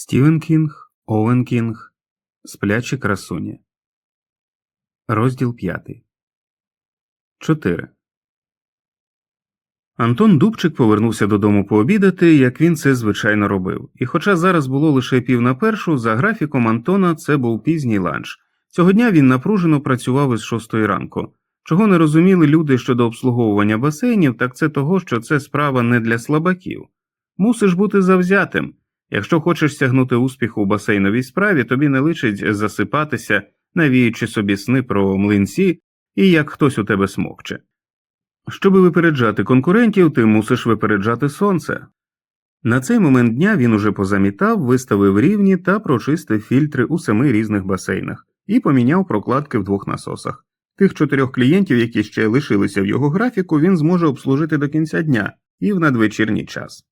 Стівен Кінг, Оуен Кінг, Сплячі красуні. Розділ п'ятий. 4. Антон Дубчик повернувся додому пообідати, як він це звичайно робив. І хоча зараз було лише пів на першу, за графіком Антона це був пізній ланч. Цього дня він напружено працював із шостої ранку. Чого не розуміли люди щодо обслуговування басейнів, так це того, що це справа не для слабаків. Мусиш бути завзятим. Якщо хочеш сягнути успіху у басейновій справі, тобі не личить засипатися, навіючи собі сни про млинці і як хтось у тебе смокче. Щоби випереджати конкурентів, ти мусиш випереджати сонце. На цей момент дня він уже позамітав, виставив рівні та прочистив фільтри у семи різних басейнах і поміняв прокладки в двох насосах. Тих чотирьох клієнтів, які ще лишилися в його графіку, він зможе обслужити до кінця дня і в надвечірній час.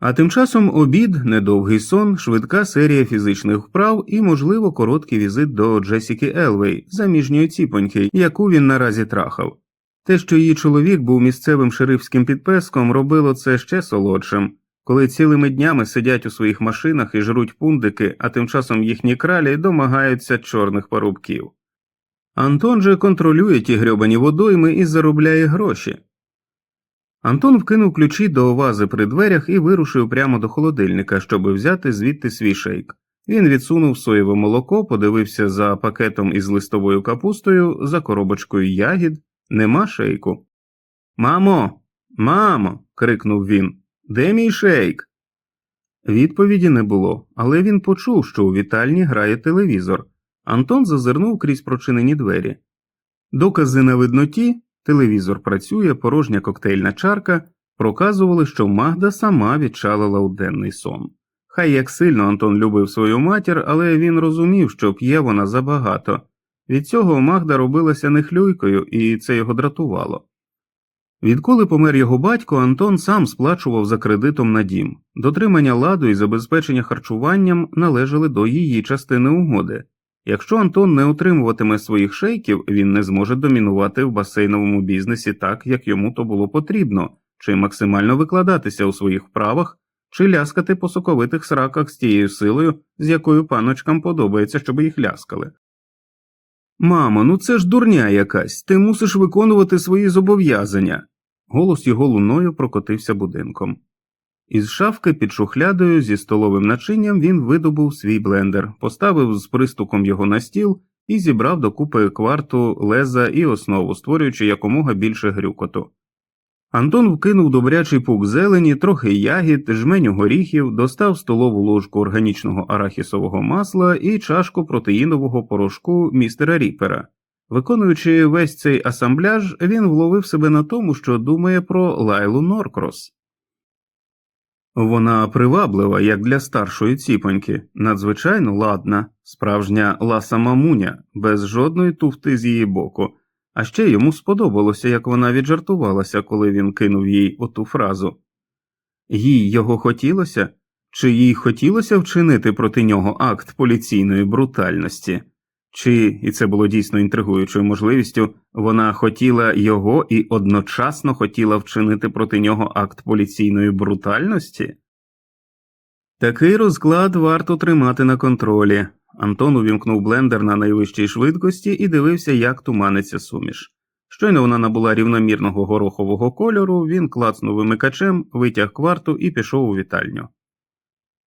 А тим часом обід, недовгий сон, швидка серія фізичних вправ і, можливо, короткий візит до Джесіки Елвей, заміжньої ціпоньки, яку він наразі трахав. Те, що її чоловік був місцевим шерифським підпеском, робило це ще солодшим, коли цілими днями сидять у своїх машинах і жруть пундики, а тим часом їхні кралі домагаються чорних парубків. Антон же контролює ті грьобані водойми і заробляє гроші. Антон вкинув ключі до вази при дверях і вирушив прямо до холодильника, щоб взяти звідти свій шейк. Він відсунув соєве молоко, подивився за пакетом із листовою капустою, за коробочкою ягід. Нема шейку. Мамо, мамо. крикнув він. Де мій шейк? Відповіді не було, але він почув, що у вітальні грає телевізор. Антон зазирнув крізь прочинені двері. Докази на видноті, телевізор працює, порожня коктейльна чарка, проказували, що Магда сама відчалила у денний сон. Хай як сильно Антон любив свою матір, але він розумів, що п'є вона забагато. Від цього Магда робилася нехлюйкою, і це його дратувало. Відколи помер його батько, Антон сам сплачував за кредитом на дім. Дотримання ладу і забезпечення харчуванням належали до її частини угоди. Якщо Антон не отримуватиме своїх шейків, він не зможе домінувати в басейновому бізнесі так, як йому то було потрібно, чи максимально викладатися у своїх вправах, чи ляскати по соковитих сраках з тією силою, з якою паночкам подобається, щоб їх ляскали. Мамо, ну це ж дурня якась, ти мусиш виконувати свої зобов'язання. Голос його луною прокотився будинком. Із шафки під шухлядою зі столовим начинням він видобув свій блендер, поставив з пристуком його на стіл і зібрав докупи кварту, леза і основу, створюючи якомога більше грюкоту. Антон вкинув добрячий пук зелені, трохи ягід, жменю горіхів, достав столову ложку органічного арахісового масла і чашку протеїнового порошку містера Ріпера. Виконуючи весь цей асамбляж, він вловив себе на тому, що думає про Лайлу Норкрос. Вона приваблива, як для старшої ціпоньки, надзвичайно ладна, справжня ласа мамуня, без жодної туфти з її боку. А ще йому сподобалося, як вона віджартувалася, коли він кинув їй оту фразу. Їй його хотілося, чи їй хотілося вчинити проти нього акт поліційної брутальності, чи, і це було дійсно інтригуючою можливістю, вона хотіла його і одночасно хотіла вчинити проти нього акт поліційної брутальності? Такий розклад варто тримати на контролі. Антон увімкнув блендер на найвищій швидкості і дивився, як туманиться суміш. Щойно вона набула рівномірного горохового кольору, він клацнув вимикачем, витяг кварту і пішов у вітальню.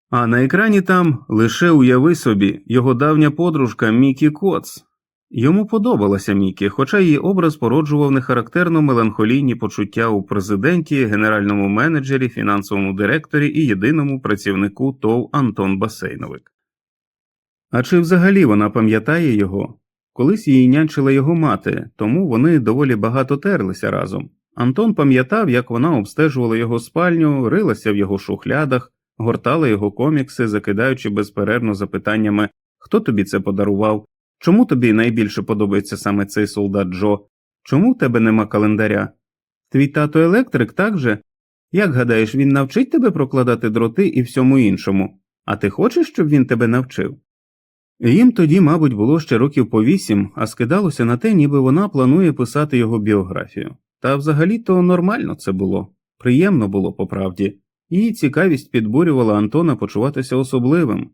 А на екрані там лише уяви собі його давня подружка Мікі Коц. Йому подобалася Мікі, хоча її образ породжував нехарактерно меланхолійні почуття у президенті, генеральному менеджері, фінансовому директорі і єдиному працівнику ТОВ Антон Басейновик. А чи взагалі вона пам'ятає його? Колись її нянчила його мати, тому вони доволі багато терлися разом. Антон пам'ятав, як вона обстежувала його спальню, рилася в його шухлядах, гортала його комікси, закидаючи безперервно запитаннями хто тобі це подарував, чому тобі найбільше подобається саме цей солдат Джо, чому в тебе нема календаря? Твій тато електрик, так же? Як гадаєш, він навчить тебе прокладати дроти і всьому іншому, а ти хочеш, щоб він тебе навчив? Їм тоді, мабуть, було ще років по вісім, а скидалося на те, ніби вона планує писати його біографію. Та взагалі то нормально це було, приємно було по правді. Її цікавість підбурювала Антона почуватися особливим.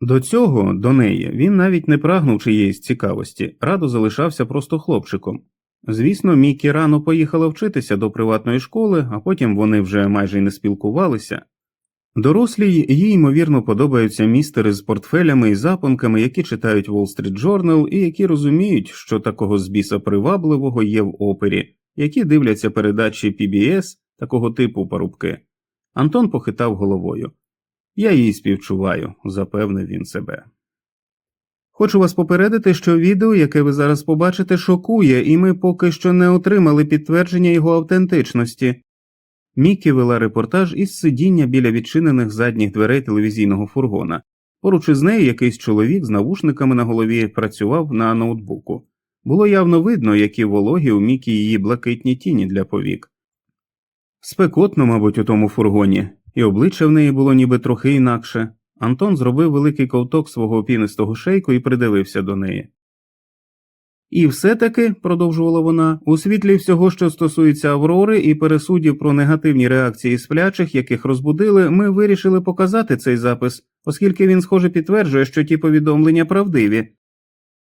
До цього, до неї, він навіть не прагнув чиєїсь цікавості, радо залишався просто хлопчиком. Звісно, Мікі рано поїхала вчитися до приватної школи, а потім вони вже майже й не спілкувалися. Дорослій їй ймовірно подобаються містери з портфелями і запонками, які читають Wall Street Journal і які розуміють, що такого збіса привабливого є в опері, які дивляться передачі PBS такого типу парубки. Антон похитав головою. Я їй співчуваю, запевнив він себе. Хочу вас попередити, що відео, яке ви зараз побачите, шокує, і ми поки що не отримали підтвердження його автентичності. Мікі вела репортаж із сидіння біля відчинених задніх дверей телевізійного фургона. Поруч із нею якийсь чоловік з навушниками на голові працював на ноутбуку. Було явно видно, які вологі у Мікі її блакитні тіні для повік. Спекотно, мабуть, у тому фургоні, і обличчя в неї було ніби трохи інакше. Антон зробив великий ковток свого пінистого шейку і придивився до неї. І все таки, продовжувала вона, у світлі всього, що стосується Аврори і пересудів про негативні реакції сплячих, яких розбудили, ми вирішили показати цей запис, оскільки він, схоже, підтверджує, що ті повідомлення правдиві.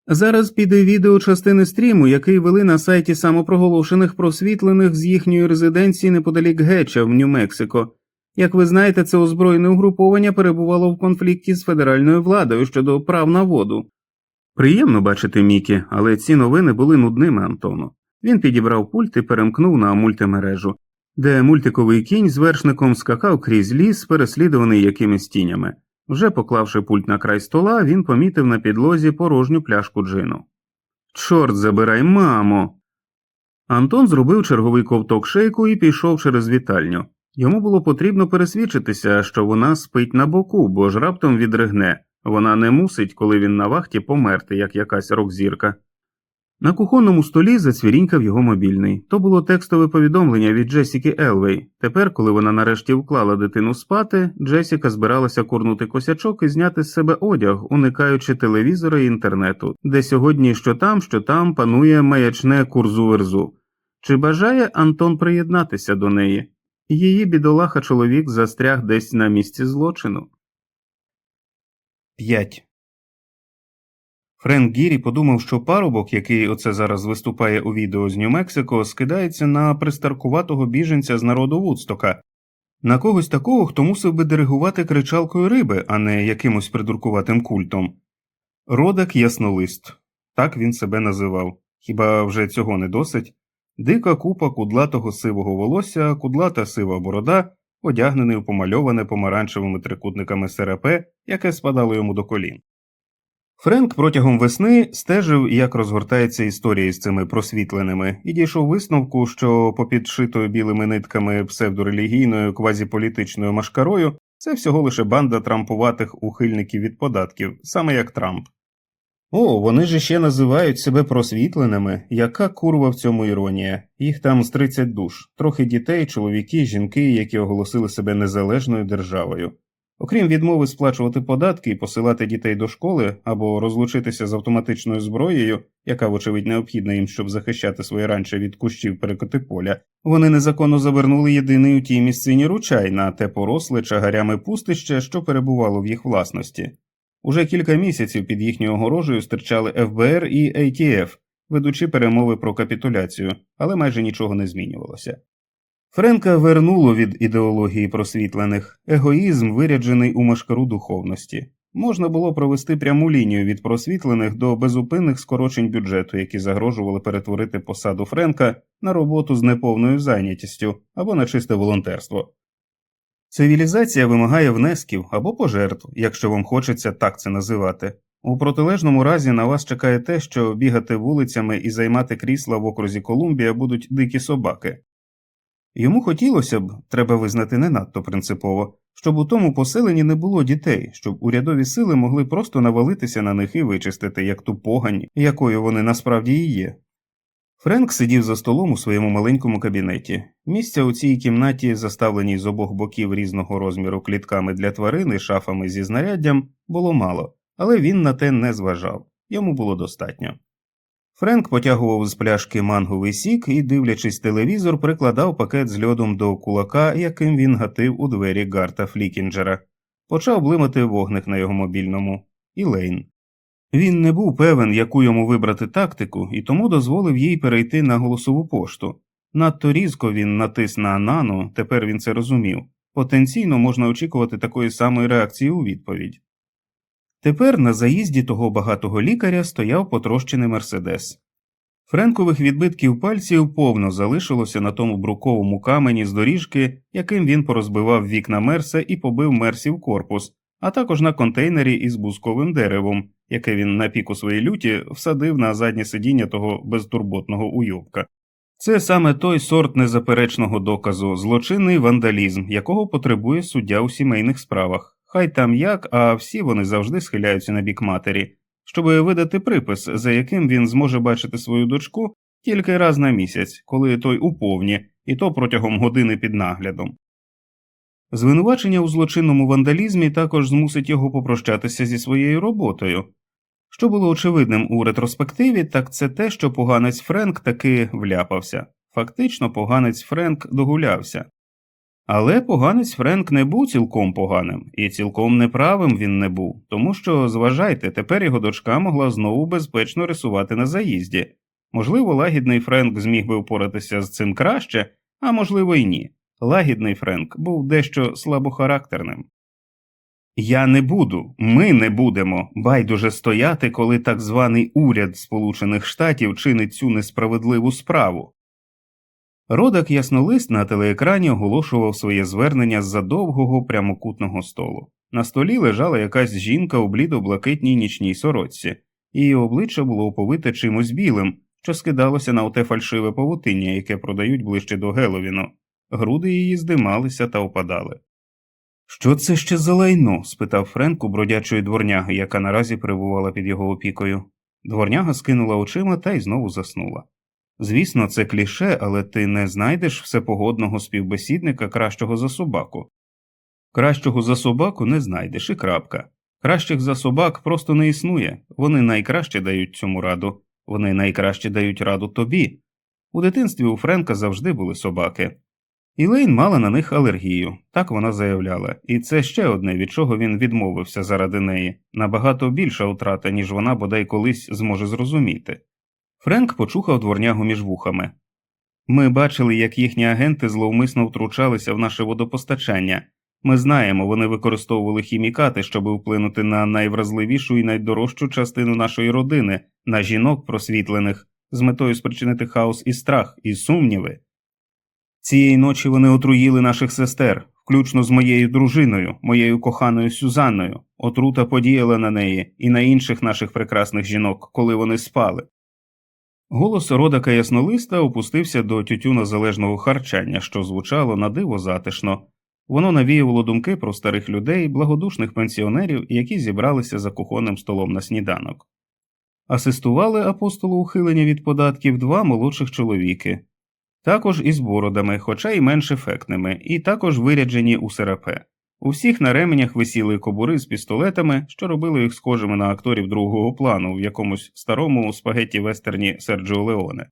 Зараз піде відео частини стріму, який вели на сайті самопроголошених просвітлених з їхньої резиденції неподалік Гетча в Нью-Мексико. Як ви знаєте, це озброєне угруповання перебувало в конфлікті з федеральною владою щодо прав на воду. Приємно бачити Мікі, але ці новини були нудними Антону. Він підібрав пульт і перемкнув на мультимережу, де мультиковий кінь з вершником скакав крізь ліс, переслідуваний якимись тінями. Вже поклавши пульт на край стола, він помітив на підлозі порожню пляшку джину. Чорт забирай, мамо. Антон зробив черговий ковток шейку і пішов через вітальню. Йому було потрібно пересвідчитися, що вона спить на боку, бо ж раптом відригне. Вона не мусить, коли він на вахті, померти, як якась рок-зірка. На кухонному столі зацвірінькав його мобільний. То було текстове повідомлення від Джесіки Елвей. Тепер, коли вона нарешті вклала дитину спати, Джесіка збиралася курнути косячок і зняти з себе одяг, уникаючи телевізора і інтернету, де сьогодні що там, що там панує маячне курзу-верзу. Чи бажає Антон приєднатися до неї? Її бідолаха чоловік застряг десь на місці злочину. 5. Френк Гірі подумав, що парубок, який оце зараз виступає у відео з Нью-Мексико, скидається на пристаркуватого біженця з народу Вудстока, на когось такого, хто мусив би диригувати кричалкою риби, а не якимось придуркуватим культом. Родак яснолист так він себе називав. Хіба вже цього не досить? Дика купа кудлатого сивого волосся, кудлата сива борода, одягнений у помальоване помаранчевими трикутниками серапе, яке спадало йому до колін. Френк протягом весни стежив, як розгортається історія з цими просвітленими, і дійшов висновку, що попід шитою білими нитками псевдорелігійною квазіполітичною машкарою це всього лише банда трампуватих ухильників від податків, саме як Трамп. О, вони ж ще називають себе просвітленими. Яка курва в цьому іронія? Їх там з 30 душ, трохи дітей, чоловіки, жінки, які оголосили себе незалежною державою. Окрім відмови сплачувати податки і посилати дітей до школи або розлучитися з автоматичною зброєю, яка, вочевидь, необхідна їм, щоб захищати своє ранче від кущів перекоти поля, вони незаконно завернули єдиний у тій місцині ручай на те поросле чагарями пустище, що перебувало в їх власності. Уже кілька місяців під їхньою огорожею стирчали ФБР і ATF, ведучи перемови про капітуляцію, але майже нічого не змінювалося. Френка вернуло від ідеології просвітлених егоїзм, виряджений у машкару духовності. Можна було провести пряму лінію від просвітлених до безупинних скорочень бюджету, які загрожували перетворити посаду Френка на роботу з неповною зайнятістю або на чисте волонтерство. Цивілізація вимагає внесків або пожертв, якщо вам хочеться так це називати. У протилежному разі на вас чекає те, що бігати вулицями і займати крісла в окрузі Колумбія будуть дикі собаки. Йому хотілося б, треба визнати не надто принципово, щоб у тому поселенні не було дітей, щоб урядові сили могли просто навалитися на них і вичистити як ту погань, якою вони насправді і є. Френк сидів за столом у своєму маленькому кабінеті. Місця у цій кімнаті, заставленій з обох боків різного розміру клітками для тварин і шафами зі знаряддям, було мало, але він на те не зважав йому було достатньо. Френк потягував з пляшки манговий сік і, дивлячись телевізор, прикладав пакет з льодом до кулака, яким він гатив у двері Гарта Флікінджера. Почав блимати вогник на його мобільному. І Лейн. Він не був певен, яку йому вибрати тактику, і тому дозволив їй перейти на голосову пошту. Надто різко він натис на Нану, тепер він це розумів. Потенційно можна очікувати такої самої реакції у відповідь. Тепер на заїзді того багатого лікаря стояв потрощений мерседес. Френкових відбитків пальців повно залишилося на тому бруковому камені з доріжки, яким він порозбивав вікна мерса і побив мерсів корпус, а також на контейнері із бузковим деревом, яке він на піку своєї люті всадив на заднє сидіння того безтурботного уйобка. Це саме той сорт незаперечного доказу, злочинний вандалізм, якого потребує суддя у сімейних справах. Хай там як, а всі вони завжди схиляються на бік матері, щоб видати припис, за яким він зможе бачити свою дочку тільки раз на місяць, коли той уповні, і то протягом години під наглядом. Звинувачення у злочинному вандалізмі також змусить його попрощатися зі своєю роботою. Що було очевидним у ретроспективі, так це те, що поганець Френк таки вляпався. Фактично, поганець Френк догулявся. Але поганець Френк не був цілком поганим, і цілком неправим він не був, тому що, зважайте, тепер його дочка могла знову безпечно рисувати на заїзді. Можливо, лагідний Френк зміг би впоратися з цим краще, а можливо, й ні. Лагідний Френк був дещо слабохарактерним. Я не буду, ми не будемо байдуже стояти, коли так званий уряд Сполучених Штатів чинить цю несправедливу справу. Родак яснолист на телеекрані оголошував своє звернення з за довгого прямокутного столу. На столі лежала якась жінка у блідо-блакитній нічній сорочці, її обличчя було оповите чимось білим, що скидалося на оте фальшиве павутиння, яке продають ближче до Геловіну. Груди її здималися та опадали. Що це ще за лайно? спитав Френк у бродячої дворняги, яка наразі перебувала під його опікою. Дворняга скинула очима та й знову заснула. Звісно, це кліше, але ти не знайдеш всепогодного співбесідника кращого за собаку. Кращого за собаку не знайдеш і крапка. Кращих за собак просто не існує, вони найкраще дають цьому раду, вони найкраще дають раду тобі. У дитинстві у Френка завжди були собаки. Ілейн мала на них алергію, так вона заявляла, і це ще одне, від чого він відмовився заради неї, набагато більша утрата, ніж вона бодай колись зможе зрозуміти. Френк почухав дворнягу між вухами. Ми бачили, як їхні агенти зловмисно втручалися в наше водопостачання. Ми знаємо, вони використовували хімікати, щоб вплинути на найвразливішу і найдорожчу частину нашої родини, на жінок просвітлених, з метою спричинити хаос і страх, і сумніви. Цієї ночі вони отруїли наших сестер, включно з моєю дружиною, моєю коханою Сюзанною. Отрута подіяла на неї і на інших наших прекрасних жінок, коли вони спали. Голос родака яснолиста опустився до тютюна залежного харчання, що звучало на диво затишно. Воно навіювало думки про старих людей, благодушних пенсіонерів, які зібралися за кухонним столом на сніданок. Асистували апостолу ухилення від податків два молодших чоловіки, також із бородами, хоча й менш ефектними, і також виряджені у серапе. У всіх на ременях висіли кобури з пістолетами, що робили їх схожими на акторів другого плану в якомусь старому спагетті вестерні Серджіо Леоне.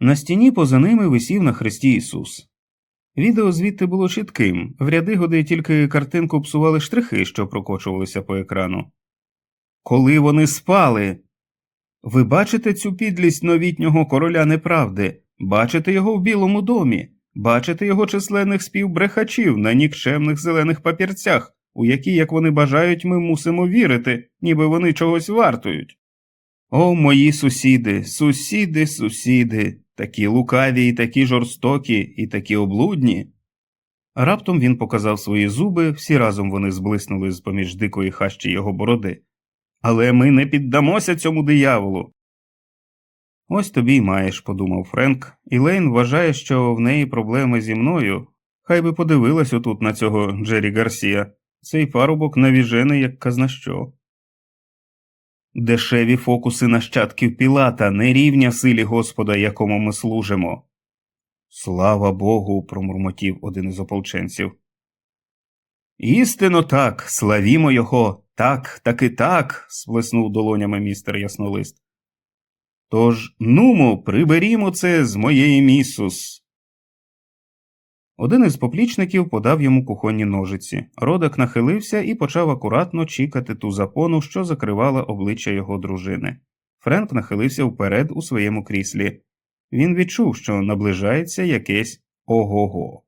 На стіні поза ними висів на хресті Ісус. Відео звідти було чітким, в ряди годи тільки картинку псували штрихи, що прокочувалися по екрану. Коли вони спали. Ви бачите цю підлість новітнього короля неправди, бачите його в Білому домі. Бачити його численних співбрехачів на нікчемних зелених папірцях, у які, як вони бажають, ми мусимо вірити, ніби вони чогось вартують. О, мої сусіди, сусіди, сусіди, такі лукаві, і такі жорстокі, і такі облудні. Раптом він показав свої зуби, всі разом вони зблиснули з поміж дикої хащі його бороди. Але ми не піддамося цьому дияволу. Ось тобі й маєш, подумав Френк, і Лейн вважає, що в неї проблеми зі мною. Хай би подивилась отут на цього Джері Гарсія, цей парубок навіжений, як казна що. Дешеві фокуси нащадків Пілата, не рівня силі Господа, якому ми служимо. Слава Богу, промурмотів один із ополченців. Істинно так, славімо його, так, таки так. сплеснув долонями містер Яснолист. Тож, нумо, приберімо це з моєї місус. Один із поплічників подав йому кухонні ножиці. Родак нахилився і почав акуратно чікати ту запону, що закривала обличчя його дружини. Френк нахилився вперед у своєму кріслі. Він відчув, що наближається якесь ого-го.